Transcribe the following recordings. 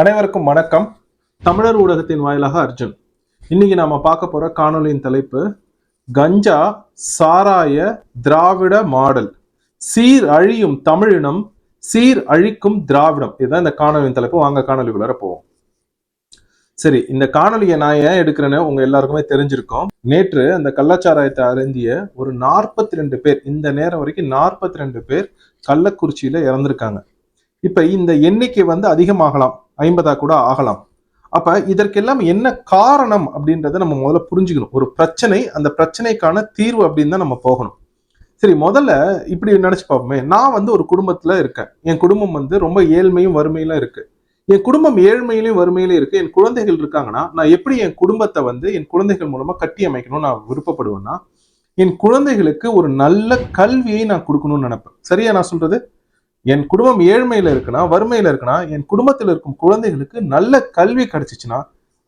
அனைவருக்கும் வணக்கம். தமிழர் ஊடகத்தின் வாயிலாக அர்ஜுன். இன்னைக்கு நாம பார்க்க போற காணொலியின் தலைப்பு கஞ்சா சாராய திராவிட மாடல். சீர் அழியும் தமிழினம் சீர் அழிக்கும் திராவிடம். இதுதான் இந்த காணொலியின் தலைப்பு. வாங்க காணொலிக்குள்ளார போவோம். சரி இந்த காணொலியை நான் ஏன் எடுக்கிறேன்னு உங்க எல்லாருக்குமே தெரிஞ்சிருக்கோம். நேற்று அந்த கள்ளச்சாராயத்தை அருந்திய ஒரு நாற்பத்தி ரெண்டு பேர் இந்த நேரம் வரைக்கும் நாற்பத்தி ரெண்டு பேர் கள்ளக்குறிச்சியில இறந்திருக்காங்க. இப்ப இந்த எண்ணிக்கை வந்து அதிகமாகலாம். ஐம்பதா கூட ஆகலாம். அப்ப இதற்கெல்லாம் என்ன காரணம் அப்படின்றத நம்ம முதல்ல புரிஞ்சுக்கணும். ஒரு பிரச்சனை அந்த பிரச்சனைக்கான தீர்வு அப்படின்னு தான் நம்ம போகணும். சரி முதல்ல இப்படி நினைச்சு பார்ப்போமே. நான் வந்து ஒரு குடும்பத்துல இருக்கேன். என் குடும்பம் வந்து ரொம்ப ஏழ்மையும் வறுமையிலும் இருக்கு. என் குடும்பம் ஏழ்மையிலையும் வறுமையிலும் இருக்கு. என் குழந்தைகள் இருக்காங்கன்னா நான் எப்படி என் குடும்பத்தை வந்து என் குழந்தைகள் மூலமா கட்டி அமைக்கணும்னு நான் விருப்பப்படுவேன்னா என் குழந்தைகளுக்கு ஒரு நல்ல கல்வியை நான் கொடுக்கணும்னு நினைப்பேன். சரியா நான் சொல்றது? என் குடும்பம் ஏழ்மையில இருக்குன்னா வறுமையில இருக்குன்னா என் குடும்பத்தில் இருக்கும் குழந்தைகளுக்கு நல்ல கல்வி கிடைச்சிச்சுன்னா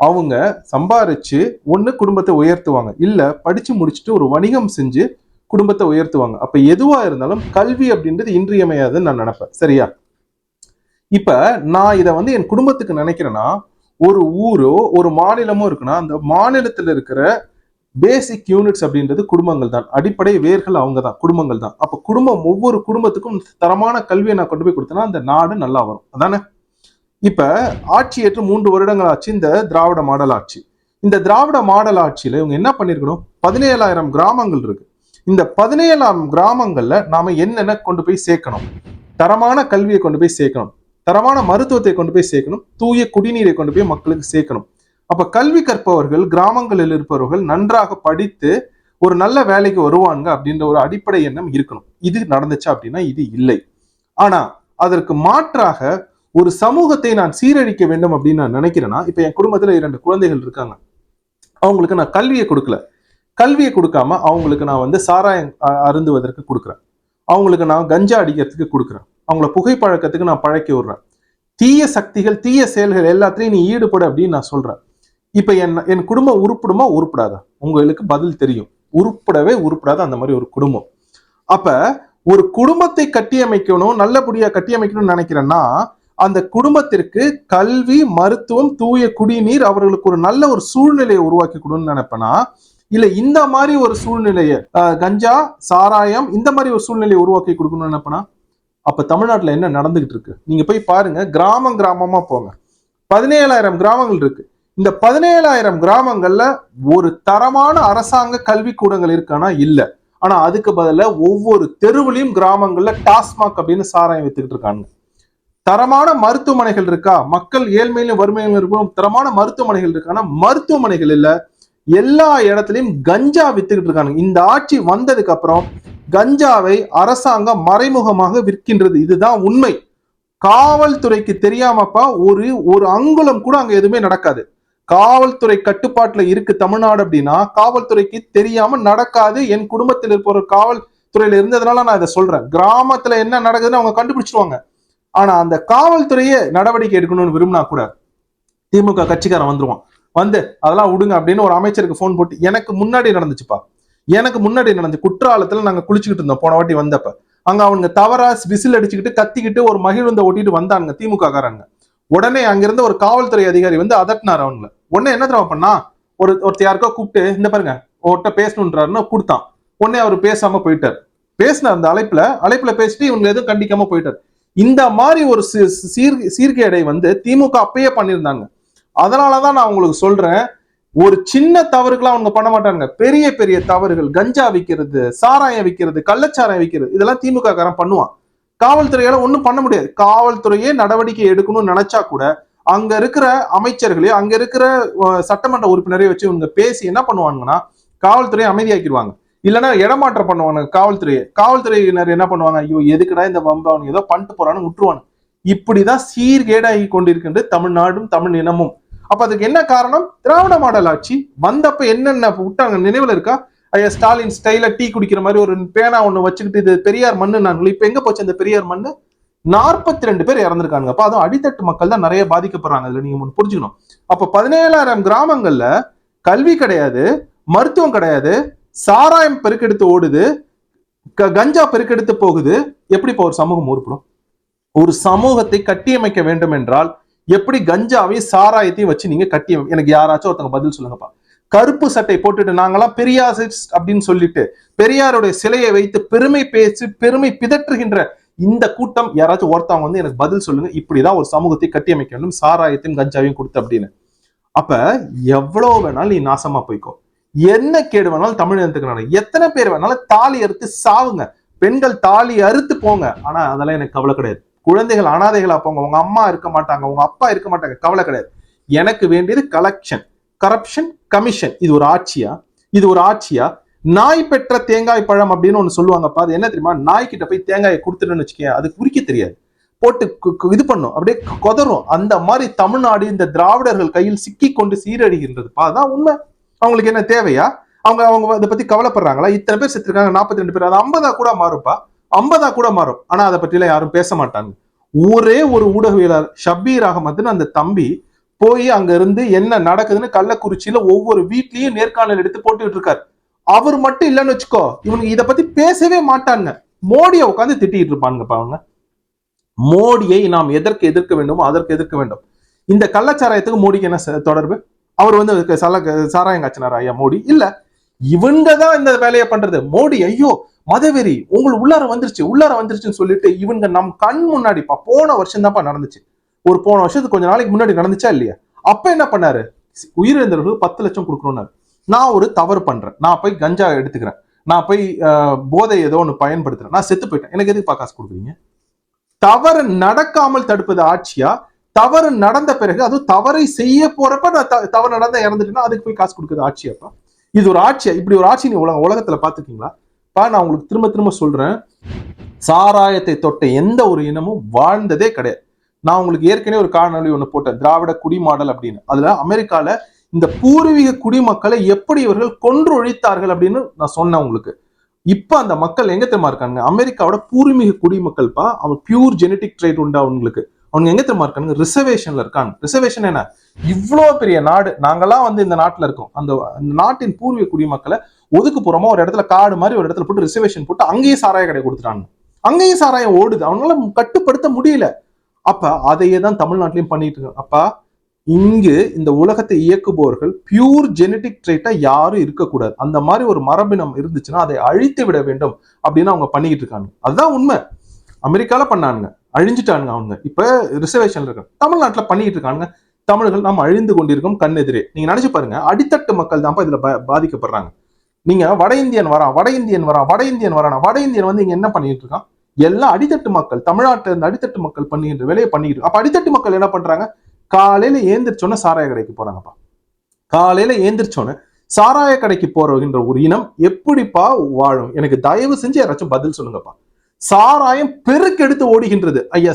அவங்க சம்பாரிச்சு ஒண்ணு குடும்பத்தை உயர்த்துவாங்க. இல்ல படிச்சு முடிச்சுட்டு ஒரு வணிகம் செஞ்சு குடும்பத்தை உயர்த்துவாங்க. அப்ப எதுவா இருந்தாலும் கல்வி அப்படின்றது இன்றியமையாதுன்னு நான் நினைப்பேன். சரியா? இப்ப நான் இதை வந்து என் குடும்பத்துக்கு நினைக்கிறேன்னா ஒரு ஊரோ ஒரு மாநிலமோ இருக்குன்னா அந்த மாநிலத்தில் இருக்கிற பேசிக் யூனிட்ஸ் அப்படின்றது குடும்பங்கள் தான். அடிப்படை வேர்கள் அவங்க தான் குடும்பங்கள் தான். அப்போ குடும்பம் ஒவ்வொரு குடும்பத்துக்கும் தரமான கல்வியை நான் கொண்டு போய் கொடுத்தேன்னா அந்த நாடு நல்லா வரும். அதானே? இப்ப ஆட்சி ஏற்று மூன்று வருடங்கள் ஆச்சு இந்த திராவிட மாடல் ஆட்சி. இந்த திராவிட மாடல் ஆட்சியில இவங்க என்ன பண்ணிருக்கணும்? பதினேழாயிரம் கிராமங்கள் இருக்கு. இந்த பதினேழாயிரம் கிராமங்கள்ல நாம என்னென்ன கொண்டு போய் சேர்க்கணும்? தரமான கல்வியை கொண்டு போய் சேர்க்கணும். தரமான மருத்துவத்தை கொண்டு போய் சேர்க்கணும். தூய குடிநீரை கொண்டு போய் மக்களுக்கு சேர்க்கணும். அப்ப கல்வி கற்பவர்கள் கிராமங்களில் இருப்பவர்கள் நன்றாக படித்து ஒரு நல்ல வேலைக்கு வருவாங்க அப்படின்ற ஒரு அடிப்படை எண்ணம் இருக்கணும். இது நடந்துச்சா அப்படின்னா இது இல்லை. ஆனா அதற்கு மாற்றாக ஒரு சமூகத்தை நான் சீரழிக்க வேண்டும் அப்படின்னு நான் நினைக்கிறேன்னா இப்ப என் குடும்பத்துல இரண்டு குழந்தைகள் இருக்காங்க. அவங்களுக்கு நான் கல்வியை கொடுக்கல. கல்வியை கொடுக்காம அவங்களுக்கு நான் வந்து சாராயம் அ- அருந்துவதற்கு கொடுக்குறேன். அவங்களுக்கு நான் கஞ்சா அடிக்கிறதுக்கு கொடுக்குறேன். அவங்கள புகைப்பழக்கத்துக்கு நான் பழக்கி விடுறேன். தீய சக்திகள் தீய செயல்கள் எல்லாத்திலையும் நீ ஈடுபடு அப்படின்னு நான் சொல்றேன். இப்ப என் என் குடும்பம் உருப்பிடுமா? உருப்படாதா. உங்களுக்கு பதில் தெரியும். உருப்படவே உருப்படாத அந்த மாதிரி ஒரு குடும்பம். அப்ப ஒரு குடும்பத்தை கட்டியமைக்கணும் நல்லபடியா கட்டியமைக்கணும்னு நினைக்கிறேன்னா அந்த குடும்பத்திற்கு கல்வி மருத்துவம் தூய குடிநீர் அவர்களுக்கு ஒரு நல்ல ஒரு சூழ்நிலையை உருவாக்கி கொடுன்னு நினைப்பேனா? இல்ல இந்த மாதிரி ஒரு சூழ்நிலையை கஞ்சா சாராயம் இந்த மாதிரி ஒரு சூழ்நிலையை உருவாக்கி கொடுக்கணும்னு நினைப்பேனா? அப்ப தமிழ்நாட்டுல என்ன நடந்துகிட்டு இருக்கு? நீங்க போய் பாருங்க கிராமம் கிராமமா போங்க. பதினேழாயிரம் கிராமங்கள் இருக்கு. இந்த பதினேழாயிரம் கிராமங்கள்ல ஒரு தரமான அரசாங்க கல்விக்கூடங்கள் இருக்கானா? இல்ல. ஆனா அதுக்கு பதில ஒவ்வொரு தெருவிலையும் கிராமங்கள்ல டாஸ்மாக் அப்படின்னு சாராயம் வித்துக்கிட்டு இருக்காங்க. தரமான மருத்துவமனைகள் இருக்கா? மக்கள் ஏழ்மையிலும் வறுமையிலும் இருக்கும் தரமான மருத்துவமனைகள் இருக்கானா? மருத்துவமனைகள் இல்ல. எல்லா இடத்துலையும் கஞ்சா வித்துக்கிட்டு இருக்காங்க. இந்த ஆட்சி வந்ததுக்கு அப்புறம் கஞ்சாவை அரசாங்கம் மறைமுகமாக விற்கின்றது. இதுதான் உண்மை. காவல்துறைக்கு தெரியாமப்பா ஒரு ஒரு அங்குலம் கூட அங்க எதுவுமே நடக்காது. காவல்துறை கட்டுப்பாட்டுல இருக்கு தமிழ்நாடு அப்படின்னா காவல்துறைக்கு தெரியாம நடக்காது. என் குடும்பத்தில் இருப்ப ஒரு காவல்துறையில இருந்ததுனால நான் இதை சொல்றேன். கிராமத்துல என்ன நடக்குதுன்னு அவங்க கண்டுபிடிச்சிருவாங்க. ஆனா அந்த காவல்துறையே நடவடிக்கை எடுக்கணும்னு விரும்பினா கூட திமுக கட்சிக்காரன் வந்துருவான். வந்து அதெல்லாம் விடுங்க அப்படின்னு ஒரு அமைச்சருக்கு ஃபோன் போட்டு எனக்கு முன்னாடி நடந்துச்சுப்பா. எனக்கு முன்னாடி நடந்துச்சு குற்றாலத்துல நாங்க குளிச்சுக்கிட்டு இருந்தோம் போன வாட்டி வந்தப்ப. அங்க அவங்க தவறா விசில் அடிச்சுக்கிட்டு கத்திக்கிட்டு ஒரு மகிழ்ந்த ஓட்டிட்டு வந்தானுங்க திமுக காரங்க உடனே அங்கிருந்த ஒரு காவல்துறை அதிகாரி வந்து அதட்டினார் அவங்களை. உடனே என்ன தெரியுமா பண்ணா? ஒரு ஒருத்தர் யாருக்கோ கூப்பிட்டு இந்த பாருங்க ஒருத்த பேசணுன்றாருன்னு கொடுத்தான். உடனே அவர் பேசாம போயிட்டார். பேசின அந்த அழைப்புல அழைப்புல பேசிட்டு இவங்க எதுவும் கண்டிக்காம போயிட்டார். இந்த மாதிரி ஒரு சீ- சீர் சீர்கேடை வந்து திமுக அப்பயே பண்ணியிருந்தாங்க. அதனாலதான் நான் உங்களுக்கு சொல்றேன் ஒரு சின்ன தவறுகளை அவங்க பண்ண மாட்டாங்க பெரிய பெரிய தவறுகள் கஞ்சா விற்கிறது சாராயம் விற்கிறது கள்ளச்சாராயம் விற்கிறது இதெல்லாம் திமுக காரன் பண்ணுவான். காவல்துறையால ஒன்றும் பண்ண முடியாது. காவல்துறையே நடவடிக்கை எடுக்கணும்னு நினைச்சா கூட அங்க இருக்கிற அமைச்சர்களையும் அங்க இருக்கிற சட்டமன்ற உறுப்பினரையும் வச்சு இவங்க பேசி என்ன பண்ணுவாங்கன்னா காவல்துறையை அமைதியாக்கிடுவாங்க. இல்லைன்னா இடமாற்றம் பண்ணுவாங்க காவல்துறையை. காவல்துறையினர் என்ன பண்ணுவாங்க ஐயோ எதுக்குடா இந்த வம்பு அவனுக்கு ஏதோ பண்ணிட்டு போறான்னு விட்டுருவாங்க. இப்படிதான் சீர்கேடாகி கொண்டிருக்கின்ற தமிழ்நாடும் தமிழ் இனமும். அப்ப அதுக்கு என்ன காரணம்? திராவிட மாடல் ஆட்சி வந்தப்ப என்னென்ன விட்டாங்க? நினைவுல இருக்கா? ஐயா ஸ்டாலின் ஸ்டைல டீ குடிக்கிற மாதிரி ஒரு பேனா ஒண்ணு வச்சுக்கிட்டு இது பெரியார் மண்ணு நாங்களே இப்ப எங்க போச்சு அந்த பெரியார் மண்ணு? நாற்பத்தி ரெண்டு பேர் இறந்துருக்காங்க அப்ப அதுவும் அடித்தட்டு மக்கள் தான் நிறைய பாதிக்கப்படுறாங்க. இதுல நீங்க புரிஞ்சுக்கணும். அப்ப பதினேழாயிரம் கிராமங்கள்ல கல்வி கிடையாது மருத்துவம் கிடையாது சாராயம் பெருக்கெடுத்து ஓடுது க- கஞ்சா பெருக்கெடுத்து போகுது. எப்படி இப்போ ஒரு சமூகம் உருப்படும் ஒரு சமூகத்தை கட்டியமைக்க வேண்டும் என்றால் எப்படி கஞ்சாவையும் சாராயத்தையும் வச்சு நீங்க கட்டி எனக்கு யாராச்சும் ஒருத்தங்க பதில் சொல்லுங்கப்பா. கருப்பு சட்டை போட்டுட்டு நாங்களாம் பெரியார் அப்படின்னு சொல்லிட்டு பெரியாருடைய சிலையை வைத்து பெருமை பேசி பெருமை பிதற்றுகின்ற இந்த கூட்டம் யாராச்சும் ஒருத்தவங்க வந்து எனக்கு பதில் சொல்லுங்க இப்படிதான் ஒரு சமூகத்தை கட்டியமைக்க வேண்டும் சாராயத்தையும் கஞ்சாவையும் கொடுத்து அப்படின்னு. அப்ப எவ்வளவு வேணாலும் நீ நாசமா போய்க்கோ. என்ன கேடு வேணாலும் தமிழகத்துக்கு நான் எத்தனை பேர் வேணாலும் தாலி அறுத்து சாவுங்க. பெண்கள் தாலி அறுத்து போங்க. ஆனா அதெல்லாம் எனக்கு கவலை கிடையாது. குழந்தைகள் அனாதைகளா போங்க. உங்க அம்மா இருக்க மாட்டாங்க. உங்க அப்பா இருக்க மாட்டாங்க. கவலை கிடையாது. எனக்கு வேண்டியது கலெக்ஷன் கரப்ஷன் கமிஷன் இது ஒரு ஆட்சியா? இது ஒரு ஆட்சியா? நாய் பெற்ற தேங்காய் பழம் அப்படின்னு ஒன்று சொல்லுவாங்கப்பா அது என்ன தெரியுமா? நாய்கிட்ட போய் தேங்காயை கொடுத்துட்டுன்னு வச்சுக்கேன் அது குறிக்க தெரியாது. போட்டு கு- இது பண்ணும். அப்படியே கொதரும் அந்த மாதிரி தமிழ்நாடு இந்த திராவிடர்கள் கையில் சிக்கி கொண்டு சீரழிகின்றதுப்பா? அதான் உண்மை. அவங்களுக்கு என்ன தேவையா? அவங்க அவங்க இதை பத்தி கவலைப்படுறாங்களா? இத்தனை பேர் செத்துருக்காங்க. நாற்பத்தி ரெண்டு பேர். அது ஐம்பதா கூட மாறும்ப்பா. ஐம்பதா கூட மாறும். ஆனா அதை பற்றிலாம் யாரும் பேச மாட்டாங்க. ஒரே ஒரு ஊடகவியலாளர் ஷபீர் அகமதுன்னு அந்த தம்பி போய் அங்க இருந்து என்ன நடக்குதுன்னு கள்ளக்குறிச்சியில ஒவ்வொரு வீட்லயும் நேர்காணல் எடுத்து போட்டுக்கிட்டு இருக்காரு. அவர் மட்டும் இல்லைன்னு வச்சுக்கோ இவனுக்கு இதை பத்தி பேசவே மாட்டாங்க மோடியை உட்காந்து திட்டிட்டு இருப்பானுங்கப்பா அவங்க மோடியை நாம் எதற்கு எதிர்க்க வேண்டுமோ அதற்கு எதிர்க்க வேண்டும். இந்த கள்ளச்சாராயத்துக்கு மோடிக்கு என்ன தொடர்பு? அவர் வந்து அதுக்கு சல சாராயம் காய்ச்சினார் ஐயா மோடி? இல்ல. இவங்க தான் இந்த வேலையை பண்றது. மோடி ஐயோ மதவெறி உங்களுக்கு உள்ளார வந்துருச்சு உள்ளார வந்துருச்சுன்னு சொல்லிட்டு இவங்க நம் கண் முன்னாடிப்பா போன வருஷம் தான்ப்பா நடந்துச்சு. ஒரு போன வருஷத்துக்கு கொஞ்ச நாளைக்கு முன்னாடி நடந்துச்சா இல்லையா? அப்ப என்ன பண்ணாரு? உயிரிழந்தவர்களுக்கு பத்து லட்சம் கொடுக்கணும்னாரு. நான் ஒரு தவறு பண்றேன். நான் போய் கஞ்சா எடுத்துக்கிறேன். நான் போய் போதை ஏதோ ஒன்று பயன்படுத்துறேன். நான் செத்து போயிட்டேன். எனக்கு எதுக்கு காசு கொடுக்குறீங்க? தவறு நடக்காமல் தடுப்பது ஆட்சியா? தவறு நடந்த பிறகு அதுவும் தவறை செய்ய போறப்ப நான் த- தவறு நடந்த இறந்துட்டேன்னா அதுக்கு போய் காசு கொடுக்குறது ஆட்சியாப்பா? இது ஒரு ஆட்சியா? இப்படி ஒரு ஆட்சி நீ உலக உலகத்துல பாத்துக்கீங்களா பா நான் உங்களுக்கு திரும்ப திரும்ப சொல்றேன். சாராயத்தை தொட்ட எந்த ஒரு இனமும் வாழ்ந்ததே கிடையாது. நான் உங்களுக்கு ஏற்கனவே ஒரு காணொலி ஒன்று போட்டேன். திராவிட குடிமாடல் அப்படின்னு. அதுல அமெரிக்கால இந்த பூர்வீக குடிமக்களை எப்படி இவர்கள் கொன்றொழித்தார்கள் அப்படின்னு நான் சொன்னேன் உங்களுக்கு. இப்போ அந்த மக்கள் எங்க தெரியுமா இருக்காங்க அமெரிக்காவோட பூர்வீக குடிமக்கள்ப்பா அவன் பியூர் ஜெனட்டிக் ட்ரைட் உண்டு அவங்களுக்கு அவங்க எங்க தெரியுமா இருக்காங்க ரிசர்வேஷன்ல இருக்காங்க. ரிசர்வேஷன் என்ன? இவ்வளோ பெரிய நாடு. நாங்கெல்லாம் வந்து இந்த நாட்டில் இருக்கோம். அந்த அந்த நாட்டின் பூர்வீக குடிமக்களை ஒதுக்குப்புறமா ஒரு இடத்துல காடு மாதிரி ஒரு இடத்துல போட்டு ரிசர்வேஷன் போட்டு அங்கேயும் சாராய கடை கொடுத்துட்டாங்க. அங்கேயும் சாராயம் ஓடுது. அவங்களால கட்டுப்படுத்த முடியல. அப்ப அதையே தான் தமிழ்நாட்டிலையும் பண்ணிட்டு இருக்காங்க. அப்ப இங்கு இந்த உலகத்தை இயக்குபவர்கள் பியூர் ஜெனட்டிக் ட்ரைட்டா யாரும் இருக்கக்கூடாது. அந்த மாதிரி ஒரு மரபினம் இருந்துச்சுன்னா அதை அழித்து விட வேண்டும் அப்படின்னு அவங்க பண்ணிக்கிட்டு இருக்காங்க. அதுதான் உண்மை. அமெரிக்கால பண்ணானுங்க. அழிஞ்சிட்டானுங்க அவங்க. இப்ப ரிசர்வேஷன்ல இருக்காங்க. தமிழ்நாட்டுல பண்ணிக்கிட்டு இருக்கானுங்க. தமிழர்கள் நாம் அழிந்து கொண்டிருக்கோம் கண்ணெதிரே. நீங்க நினைச்சு பாருங்க. அடித்தட்டு மக்கள் தான்ப்பா இதுல பா- பாதிக்கப்படுறாங்க. நீங்க வட இந்தியன் வரான் வட இந்தியன் வரான் வட இந்தியன் வரானா வட இந்தியன் வந்து இங்க என்ன பண்ணிட்டு இருக்கான்? எல்லாம் அடித்தட்டு மக்கள் தமிழ்நாட்டுல இருந்து அடித்தட்டு மக்கள் பண்ணிட்டு வேலையை பண்ணிக்கிட்டு அப்ப அடித்தட்டு மக்கள் என்ன பண்றாங்க? காலையில ஏந்திரிச்சோன்னே சாராய கடைக்கு போறாங்கப்பா. காலையில ஏந்திரிச்சோன்னே சாராய கடைக்கு போறகின்ற ஒரு இனம் எப்படிப்பா வாழும்? எனக்கு தயவு செஞ்சு யாராச்சும் பதில் சொல்லுங்கப்பா. சாராயம் பெருக்கெடுத்து ஓடுகின்றது. ஐயா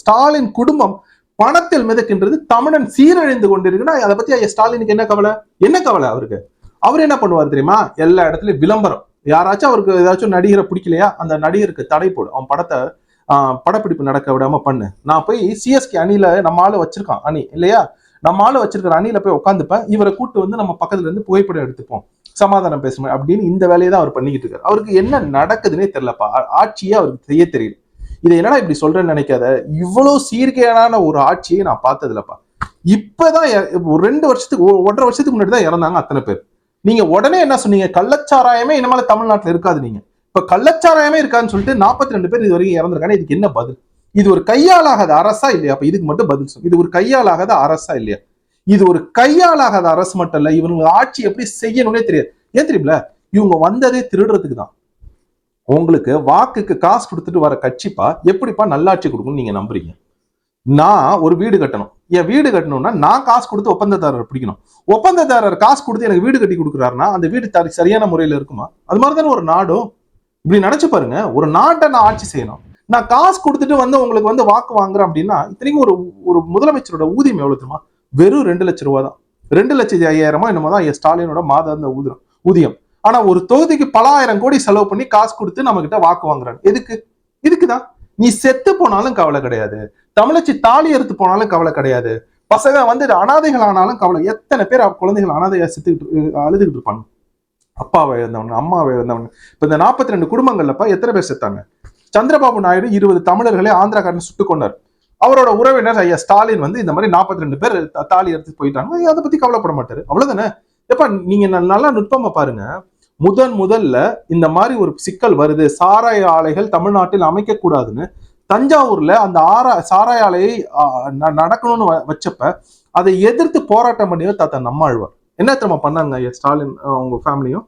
ஸ்டாலின் குடும்பம் பணத்தில் மிதக்கின்றது. தமிழன் சீரழிந்து கொண்டிருக்குன்னா அதை பத்தி ஐயா ஸ்டாலினுக்கு என்ன கவலை? என்ன கவலை அவருக்கு? அவர் என்ன பண்ணுவார் தெரியுமா? எல்லா இடத்துலயும் விளம்பரம். யாராச்சும் அவருக்கு ஏதாச்சும் நடிகரை பிடிக்கலையா? அந்த நடிகருக்கு தடை போடும். அவன் படத்தை படப்பிடிப்பு நடக்க விடாம பண்ணு. நான் போய் சிஎஸ்கே அணியில நம்ம ஆளு வச்சிருக்கான் அணி. இல்லையா? நம்ம ஆளு வச்சிருக்கிற அணியில போய் உட்காந்துப்பேன் இவரை கூட்டு வந்து நம்ம பக்கத்துல இருந்து புகைப்படம் எடுத்துப்போம். சமாதானம் பேசுவோம் அப்படின்னு இந்த வேலையை தான் அவர் பண்ணிக்கிட்டு இருக்காரு. அவருக்கு என்ன நடக்குதுன்னே தெரியலப்பா. ஆட்சியே அவருக்கு செய்ய தெரியல. இதை என்னடா இப்படி சொல்றேன்னு நினைக்காத. இவ்வளவு சீர்கேடான ஒரு ஆட்சியை நான் பார்த்ததில்லப்பா. இப்பதான் ஒரு ரெண்டு வருஷத்துக்கு ஒ- ஒன்றரை வருஷத்துக்கு முன்னாடி தான் இறந்தாங்க அத்தனை பேர். நீங்க உடனே என்ன சொன்னீங்க? கள்ளச்சாராயமே இனிமேல தமிழ்நாட்டுல இருக்காது நீங்க. இப்ப கள்ளச்சாராயமே இருக்கான்னு சொல்லிட்டு நாற்பத்தி ரெண்டு பேர் இது வரைக்கும் இறந்துருக்காங்க. இதுக்கு என்ன பதில்? இது ஒரு கையாலாகாத அரசா இல்லையா? அப்ப இதுக்கு மட்டும் பதில் சொல்லு. இது ஒரு கையாலாகாத அரசா இல்லையா? இது ஒரு கையாலாகாத அரசு மட்டும் இல்ல இவங்க ஆட்சி எப்படி செய்யணும்னே தெரியாது. ஏன் தெரியுமில இவங்க வந்ததே திருடுறதுக்கு தான். உங்களுக்கு வாக்குக்கு காசு கொடுத்துட்டு வர கட்சிப்பா எப்படிப்பா நல்லாட்சி கொடுக்கும்னு நீங்க நம்புறீங்க? நான் ஒரு வீடு கட்டணும். என் வீடு கட்டணும்னா நான் காசு கொடுத்து ஒப்பந்ததாரர் பிடிக்கணும். ஒப்பந்ததாரர் காசு கொடுத்து எனக்கு வீடு கட்டி கொடுக்குறாருன்னா அந்த வீடு சரியான முறையில இருக்குமா? அது மாதிரி தானே ஒரு நாடும். இப்படி நினைச்சு பாருங்க ஒரு நாட்டை நான் ஆட்சி செய்யணும். நான் காசு கொடுத்துட்டு வந்து உங்களுக்கு வந்து வாக்கு வாங்குறேன் அப்படின்னா இத்தனைக்கும் ஒரு ஒரு முதலமைச்சரோட ஊதியம் எவ்வளவு தெரியுமா? வெறும் ரெண்டு லட்சம் ரூபா தான். ரெண்டு லட்சத்தி ஐயாயிரமா என்னமோ தான் ஸ்டாலினோட மாதாந்த ஊதியம் ஊதியம். ஆனா ஒரு தொகுதிக்கு பல ஆயிரம் கோடி செலவு பண்ணி காசு கொடுத்து நம்ம கிட்ட வாக்கு வாங்குறாங்க எதுக்கு? இதுக்குதான் நீ செத்து போனாலும் கவலை கிடையாது. தமிழச்சி தாலி எடுத்து போனாலும் கவலை கிடையாது. பசங்க வந்து அனாதைகள் ஆனாலும் கவலை. எத்தனை பேர் குழந்தைகள் அனாதையா செத்துக்கிட்டு அழுதுகிட்டு இருப்பாங்க? அப்பாவை இழந்தவங்க அம்மாவை இழந்தவங்க இப்போ இந்த நாற்பத்தி ரெண்டு குடும்பங்கள்லப்பா எத்தனை பேர் செத்தாங்க? சந்திரபாபு நாயுடு இருபது தமிழர்களை ஆந்திராக்காரன் சுட்டுக் கொண்டார். அவரோட உறவினர் ஐயா ஸ்டாலின் வந்து இந்த மாதிரி 42 ரெண்டு பேர் தாலி எடுத்து போயிட்டாங்க. அதை பத்தி கவலைப்பட மாட்டாரு. அவ்வளவுதானே? எப்ப நீங்க நல்லா நுட்பமா பாருங்க. முதன் முதல்ல இந்த மாதிரி ஒரு சிக்கல் வருது. சாராய ஆலைகள் தமிழ்நாட்டில் அமைக்க கூடாதுன்னு தஞ்சாவூர்ல அந்த ஆரா சாராய ஆலையை ந- நடக்கணும்னு வ- வச்சப்ப அதை எதிர்த்து போராட்டம் பண்ணியவர் தாத்தா நம்மாழ்வார். என்ன திரும்ப பண்ணாங்க ஐயா ஸ்டாலின் அவங்க ஃபேமிலியும்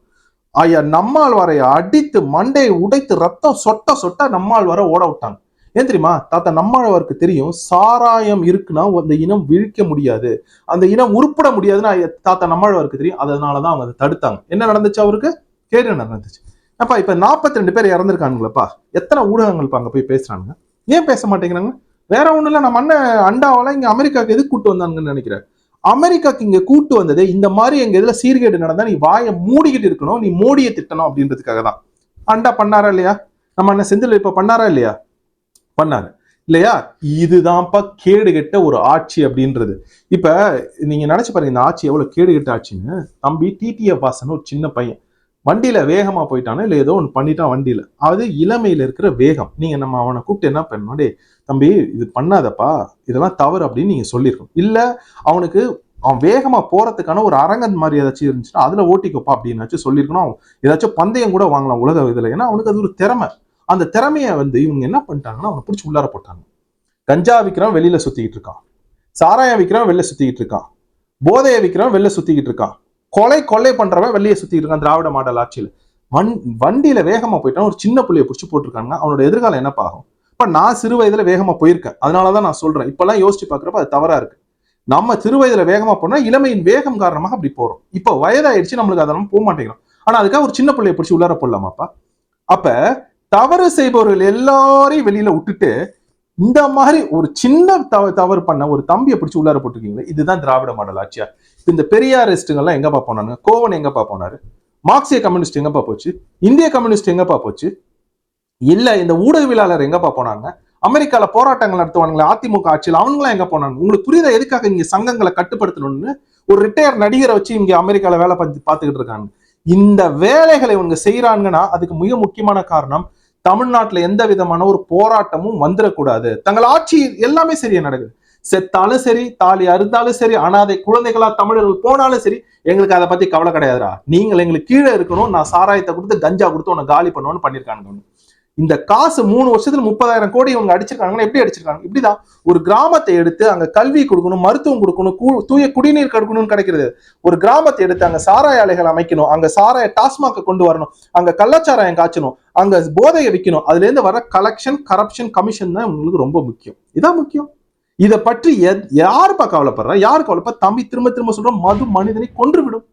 ஐயா நம்மாழ்வாரை அடித்து மண்டையை உடைத்து ரத்தம் சொட்ட சொட்ட நம்மாழ்வாரை ஓட விட்டாங்க. ஏன் தெரியுமா? தாத்தா நம்மாழ்வாருக்கு தெரியும் சாராயம் இருக்குன்னா அந்த இனம் விழிக்க முடியாது. அந்த இனம் உருப்பட முடியாதுன்னு ஐயா தாத்தா நம்மாழ்வாருக்கு தெரியும். அதனாலதான் அவங்க அதை தடுத்தாங்க. என்ன நடந்துச்சு அவருக்கு? கேடு நடந்துச்சு? அப்பா இப்ப 42 ரெண்டு பேர் இறந்துருக்கானுங்களப்பா. எத்தனை ஊடகங்கள் அங்க போய் பேசுறாங்க ஏன் பேச மாட்டேங்கிறாங்க? வேற ஒண்ணும் இல்ல நம்ம அண்ணன் அண்டாவெல்லாம் இங்க அமெரிக்காவுக்கு எதுக்கு கூட்டு வந்தாங்கன்னு நினைக்கிறேன். அமெரிக்காக்கு இங்க கூட்டு வந்தது இந்த மாதிரி எங்க இதுல சீர்கேடு நடந்தா நீ வாயை மூடிக்கிட்டு இருக்கணும் நீ மோடியை திட்டணும் அப்படின்றதுக்காக தான். அண்டா பண்ணாரா இல்லையா? நம்ம அண்ணன் செந்தில் இப்ப பண்ணாரா இல்லையா? பண்ணாரு. இல்லையா? இதுதான்ப்பா கேடு கெட்ட ஒரு ஆட்சி அப்படின்றது. இப்ப நீங்க நினைச்சு பாருங்க இந்த ஆட்சி எவ்வளவு கேடு கெட்ட ஆட்சின்னு. தம்பி டிடிஎஃப் வாசன் ஒரு சின்ன பையன். வண்டியில வேகமா போயிட்டானோ இல்ல ஏதோ ஒன்று பண்ணிட்டான் வண்டியில. அது இளமையில இருக்கிற வேகம். நீங்க நம்ம அவனை கூப்பிட்டு என்ன பண்ணணும்? டே தம்பி இது பண்ணாதப்பா. இதெல்லாம் தவறு அப்படின்னு நீங்க சொல்லியிருக்கணும். இல்ல அவனுக்கு அவன் வேகமா போறதுக்கான ஒரு அரங்கன் மாதிரி ஏதாச்சும் இருந்துச்சுன்னா அதுல ஓட்டிக்கோப்பா அப்படின்னாச்சும் சொல்லியிருக்கணும். அவன் ஏதாச்சும் பந்தயம் கூட வாங்கலாம் உலக இதுல. ஏன்னா அவனுக்கு அது ஒரு திறமை. அந்த திறமைய வந்து இவங்க என்ன பண்ணிட்டாங்கன்னா அவனை பிடிச்சி உள்ளார போட்டாங்க. கஞ்சா விற்கிறான் வெளியில சுத்திக்கிட்டு இருக்கான். சாராயம் விற்கிறான் வெளில சுத்திக்கிட்டு இருக்கான். போதையை விற்கிறான் வெளில சுத்திக்கிட்டு இருக்கான். கொலை கொள்ளை பண்றவன் வெளியே சுத்தி இருக்கான் திராவிட மாடல் ஆட்சியில. வண் வண்டியில வேகமா போயிட்டான். ஒரு சின்ன புள்ளியை பிடிச்சி போட்டிருக்காங்க அவனோட எதிர்காலம் என்னப்பாகும் இப்ப நான் சிறு வயதுல வேகமா போயிருக்கேன். அதனாலதான் நான் சொல்றேன். இப்பெல்லாம் யோசிச்சு பாக்குறப்ப அது தவறா இருக்கு. நம்ம சிறு வயதுல வேகமா போனா இளமையின் வேகம் காரணமாக அப்படி போறோம். இப்ப வயதாயிடுச்சு நம்மளுக்கு அதெல்லாம் போக மாட்டேங்கிறோம். ஆனா அதுக்காக ஒரு சின்ன பிள்ளைய பிடிச்சி உள்ளார போடலாமாப்பா? அப்ப தவறு செய்பவர்கள் எல்லாரையும் வெளியில விட்டுட்டு இந்த மாதிரி ஒரு சின்ன தவ தவறு பண்ண ஒரு தம்பியை பிடிச்சி உள்ளார போட்டிருக்கீங்களே இதுதான் திராவிட மாடல் ஆட்சியா? இந்த பெரியாரிஸ்டுங்கெல்லாம் எங்கப்பா போனாங்க? கோவன் எங்கப்பா போனாரு? மார்க்சிய கம்யூனிஸ்ட் எங்கப்பா போச்சு? இந்திய கம்யூனிஸ்ட் எங்கப்பா போச்சு? இல்ல இந்த ஊடகவியலாளர் எங்கப்பா போனாங்க? அமெரிக்கால போராட்டங்கள் நடத்துவானுங்களே அதிமுக ஆட்சியில் அவங்களாம் எங்க போனாங்க? உங்களுக்கு புரியுதா எதுக்காக இங்க சங்கங்களை கட்டுப்படுத்தணும்னு ஒரு ரிட்டையர் நடிகரை வச்சு இங்க அமெரிக்கால வேலை பார்த்து பார்த்துக்கிட்டு இருக்காங்க? இந்த வேலைகளை இவங்க செய்யறாங்கன்னா அதுக்கு மிக முக்கியமான காரணம் தமிழ்நாட்டுல எந்த விதமான ஒரு போராட்டமும் வந்துடக்கூடாது. தங்கள் ஆட்சி எல்லாமே சரியா நடக்குது. செத்தாலும் சரி தாலி அறுந்தாலும் சரி அனாதை குழந்தைகளா தமிழர்கள் போனாலும் சரி எங்களுக்கு அதை பத்தி கவலை கிடையாதுடா. நீங்கள் எங்களுக்கு கீழே இருக்கணும் நான் சாராயத்தை கொடுத்து கஞ்சா கொடுத்து உன்னை காலி பண்ணுவோன்னு பண்ணியிருக்காங்க இந்த காசு மூணு வருஷத்துல முப்பதாயிரம் கோடி இவங்க அடிச்சிருக்காங்கன்னா எப்படி அடிச்சிருக்காங்க இப்படிதான். ஒரு கிராமத்தை எடுத்து அங்க கல்வி கொடுக்கணும் மருத்துவம் கொடுக்கணும் தூய குடிநீர் கொடுக்கணும்னு கிடைக்கிறது. ஒரு கிராமத்தை எடுத்து அங்க சாராய ஆலைகள் அமைக்கணும் அங்க சாராய டாஸ்மாக கொண்டு வரணும் அங்க கள்ளச்சாராயம் காய்ச்சணும் அங்க போதையை விற்கணும் அதுல இருந்து வர கலெக்ஷன் கரப்ஷன் கமிஷன் தான் உங்களுக்கு ரொம்ப முக்கியம். இதான் முக்கியம். இதை பற்றி யாருப்பா கவலைப்படுறா? யார் கவலைப்பா? தம்பி திரும்ப திரும்ப சொல்றோம் மது மனிதனை கொன்று விடும்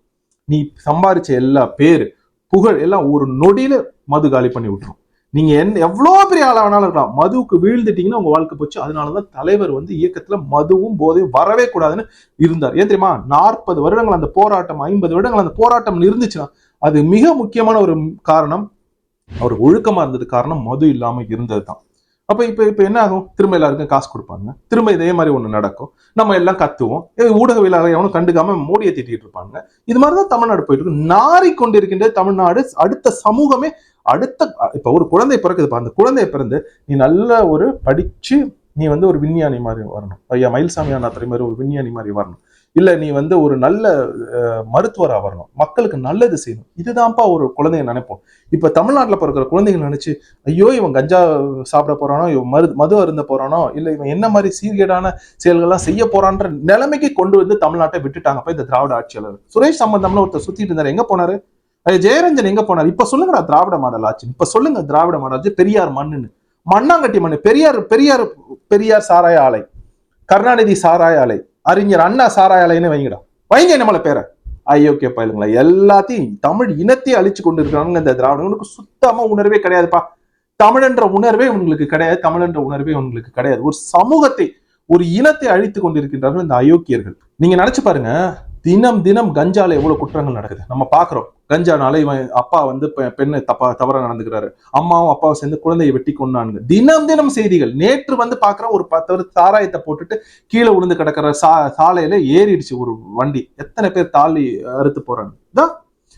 நீ சம்பாரிச்ச எல்லா பேர் புகழ் எல்லாம் ஒரு நொடியில மது காலி பண்ணி விட்டுரும். நீங்க என்ன எவ்வளவு பெரிய ஆளா வேணாலும் இருக்கலாம். மதுவுக்கு வீழ்ந்துட்டீங்கன்னா உங்க வாழ்க்கை போச்சு. அதனாலதான் தலைவர் வந்து இயக்கத்துல மதுவும் போதையும் வரவே கூடாதுன்னு இருந்தார். ஏன் தெரியுமா? நாற்பது வருடங்கள் அந்த போராட்டம் ஐம்பது வருடங்கள் அந்த போராட்டம் இருந்துச்சுன்னா அது மிக முக்கியமான ஒரு காரணம் அவர் ஒழுக்கமா இருந்தது காரணம் மது இல்லாம இருந்தது தான் அப்ப இப்ப இப்ப என்ன ஆகும்? திரும்ப எல்லாருக்கும் காசு கொடுப்பாங்க. திரும்ப இதே மாதிரி ஒண்ணு நடக்கும். நம்ம எல்லாம் கத்துவோம். இது ஊடகவியலாளர் எவனும் கண்டுக்காம மோடியை திட்டிட்டு இருப்பாங்க. இது மாதிரிதான் தமிழ்நாடு போயிட்டு இருக்கு. நாரி கொண்டிருக்கின்ற தமிழ்நாடு அடுத்த சமூகமே அடுத்த இப்ப ஒரு குழந்தை பிறக்குதுப்பா அந்த குழந்தை பிறந்து நீ நல்ல ஒரு படிச்சு நீ வந்து ஒரு விஞ்ஞானி மாதிரி வரணும். ஐயா மயில்சாமி அண்ணாத்துறை மாதிரி ஒரு விஞ்ஞானி மாதிரி வரணும். இல்லை நீ வந்து ஒரு நல்ல மருத்துவராக வரணும். மக்களுக்கு நல்லது செய்யணும். இதுதான்ப்பா ஒரு குழந்தைய நினைப்போம். இப்போ தமிழ்நாட்டில் பிறக்கிற குழந்தைகள் நினச்சி ஐயோ இவன் கஞ்சா சாப்பிட போறானோ இவன் மரு மது அருந்த போகிறானோ இல்லை இவன் என்ன மாதிரி சீர்கேடான செயல்கள்லாம் செய்ய போகிறான்ற நிலைமைக்கு கொண்டு வந்து தமிழ்நாட்டை விட்டுட்டாங்கப்பா இந்த திராவிட ஆட்சியாளர். சுரேஷ் சம்பந்தம்னு ஒருத்தர் சுற்றிட்டு இருந்தார். எங்கே போனார்? ஜெயரஞ்சன் எங்கே போனார்? இப்போ சொல்லுங்கடா திராவிட மாடல் ஆட்சி. இப்போ சொல்லுங்க திராவிட மாடல் ஆட்சி பெரியார் மண்ணுன்னு. மண்ணாங்கட்டி மண்ணு பெரியார் பெரியார் பெரியார் சாராய ஆலை. கருணாநிதி சாராய ஆலை. அறிஞர் அண்ணா சாராயாலைன்னு வைங்கடா. வைங்க நம்மள பேரை. ஐயோக்கே பயலுங்களா எல்லாத்தையும் தமிழ் இனத்தையும் அழிச்சு கொண்டு இருக்கிறாங்க இந்த திராவிடங்களுக்கு சுத்தமா உணர்வே கிடையாதுப்பா. தமிழன்ற உணர்வே உங்களுக்கு கிடையாது தமிழன்ற உணர்வே உங்களுக்கு கிடையாது. ஒரு சமூகத்தை ஒரு இனத்தை அழித்து கொண்டிருக்கின்றார்கள் இந்த அயோக்கியர்கள். நீங்க நினைச்சு பாருங்க தினம் தினம் கஞ்சால எவ்வளவு குற்றங்கள் நடக்குது? நம்ம பாக்குறோம். கஞ்சானால இவன் அப்பா வந்து பெ- பெண்ணை தப்பா தவறா நடந்துக்கிறாரு. அம்மாவும் அப்பாவும் சேர்ந்து குழந்தையை வெட்டி கொண்டானுங்க தினம் தினம் செய்திகள். நேற்று வந்து பாக்குற ஒரு பத்து சாராயத்தை போட்டுட்டு கீழே விழுந்து கிடக்கிற சா சாலையில ஏறிடுச்சு ஒரு வண்டி. எத்தனை பேர் தாலி அறுத்து போறாங்க.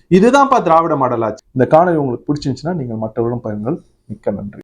இதுதான்ப்பா திராவிட மாடல் ஆச்சு இந்த காணொலி உங்களுக்கு பிடிச்சிருந்துச்சுன்னா நீங்கள் மற்றவர்களும் பயன்கள் மிக்க நன்றி.